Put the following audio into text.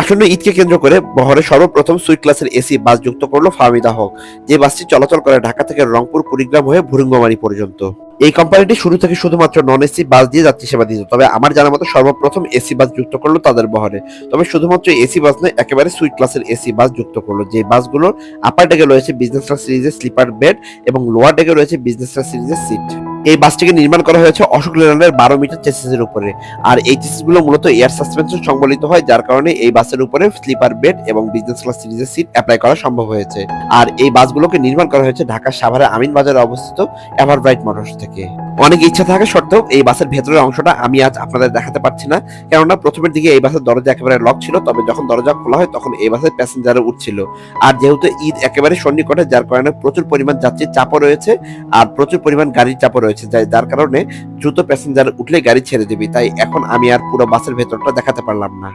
আসন্ন ঈদকে কেন্দ্র করে বহরে সর্বপ্রথম সুইট ক্লাসের এসি বাস যুক্ত করল ফাহমিদা হক, যে বাসটি চলাচল করে ঢাকা থেকে রংপুর কুড়িগ্রাম হয়ে ভুরুঙ্গমারি পর্যন্ত। এই কোম্পানিটি শুরু থেকে শুধুমাত্র নন এসি বাস দিয়ে যাত্রী সেবা দিত, তবে আমার জানা মতো সর্বপ্রথম এসি বাস যুক্ত করল তাদের বহরে। তবে শুধুমাত্র এসি বাস নয়, একেবারে সুইট ক্লাসের এসি বাস যুক্ত করল, যে বাসগুলোর আপার ডেকে রয়েছে বিজনেস ক্লাস সিরিজের স্লিপার বেড এবং লোয়ার ডেকে রয়েছে বিজনেস ক্লাস সিরিজের সিট এই বাসটিকে নির্মাণ করা হয়েছে অশোক লেল্যান্ডের বারো মিটার চেসিসের উপরে। আর এই চেসিসগুলো মূলত এয়ার সাসপেনশন সংবলিত হয়, যার কারণে এই বাসের উপরে স্লিপার বেড এবং বিজনেস ক্লাস সিরিজের সিট অ্যাপ্লাই করা সম্ভব হয়েছে। আর এই বাসগুলোকে নির্মাণ করা হয়েছে ঢাকার সাভারে আমিন বাজারে অবস্থিত এভারব্রাইট মোটরস থেকে। অনেক ইচ্ছা থাকা সত্ত্বেও এই বাসের ভেতরের অংশটা আমি আজ আপনাদের দেখাতে পারছি না, কেননা প্রথমের দিকে এই বাসের দরজা একেবারে লক ছিল, তবে যখন দরজা খোলা হয় তখন এই বাসের প্যাসেঞ্জার উঠছিল। আর যেহেতু ঈদ একেবারে সন্নিকটে, যার কারণে প্রচুর পরিমাণ যাত্রীর চাপও রয়েছে, আর প্রচুর পরিমাণ গাড়ির চাপও রয়েছে। যাই- যার কারণে দ্রুত প্যাসেঞ্জার উঠলে গাড়ি ছেড়ে দিবি। তাই এখন আমি আর পুরো বাসের ভেতরটা দেখাতে পারলাম না।